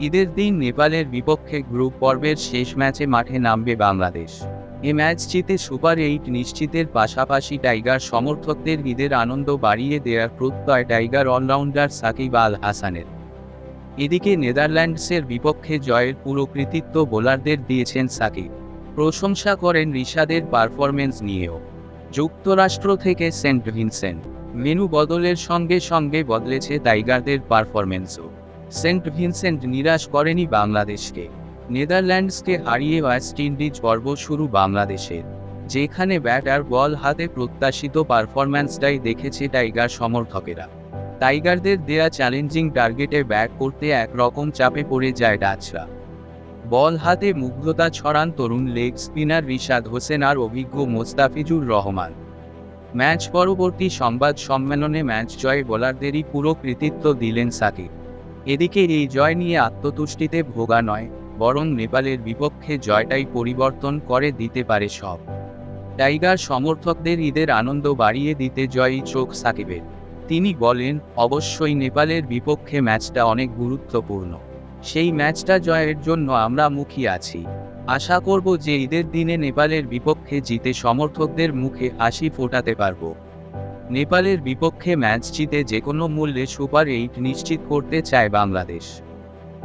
ঈদের দিন নেপালের বিপক্ষে গ্রুপ পর্বের শেষ ম্যাচে মাঠে নামবে বাংলাদেশ। এ ম্যাচ জিতে সুপার এইট নিশ্চিতের পাশাপাশি টাইগার সমর্থকদের ঈদের আনন্দ বাড়িয়ে দেওয়ার প্রত্যয় টাইগার অলরাউন্ডার সাকিব আল হাসানের। এদিকে নেদারল্যান্ডসের বিপক্ষে জয়ের পুরো কৃতিত্ব বোলারদের দিয়েছেন সাকিব। প্রশংসা করেন ঋষাদের পারফরমেন্স নিয়েও। যুক্তরাষ্ট্র থেকে সেন্ট ভিনসেন্ট। মেনু বদলের সঙ্গে সঙ্গে বদলেছে টাইগারদের পারফরমেন্সও সেন্ট ভিনসেন্ট নিরাশ করেনি বাংলাদেশকে। নেদারল্যান্ডসকে হারিয়ে ওয়েস্ট ইন্ডিজ পর্ব শুরু বাংলাদেশের। যেখানে ব্যাট আর বল হাতে প্রত্যাশিত পারফরম্যান্সটাই দেখেছে টাইগার সমর্থকেরা। টাইগারদের দেয়া চ্যালেঞ্জিং টার্গেটে ব্যাট করতে একরকম চাপে পড়ে যায় ডাচরা। বল হাতে মুগ্ধতা ছড়ান তরুণ লেগ স্পিনার রিশাদ হোসেন আর অভিজ্ঞ মোস্তাফিজুর রহমান। ম্যাচ পরবর্তী সংবাদ সম্মেলনে ম্যাচ জয় বোলারদেরই পুরো কৃতিত্ব দিলেন সাকিব। এদিকে এই জয় নিয়ে আত্মতুষ্টিতে ভোগা নয়, বরং নেপালের বিপক্ষে জয়টাই পরিবর্তন করে দিতে পারে সব। টাইগার সমর্থকদের ঈদের আনন্দ বাড়িয়ে দিতে জয়ই চোখ সাকিবের। তিনি বলেন, অবশ্যই নেপালের বিপক্ষে ম্যাচটা অনেক গুরুত্বপূর্ণ। সেই ম্যাচটা জয়ের জন্য আমরা মুখী আছি। আশা করব যে ঈদের দিনে নেপালের বিপক্ষে জিতে সমর্থকদের মুখে হাসি ফোটাতে পারব। নেপালের বিপক্ষে ম্যাচ জিতে যে কোনো মূল্যে সুপার এইট নিশ্চিত করতে চায় বাংলাদেশ।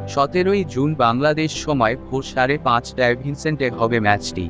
সতেরোই জুন বাংলাদেশ সময় ভোর সাড়ে পাঁচটায় ভিনসেন্টে হবে ম্যাচটি।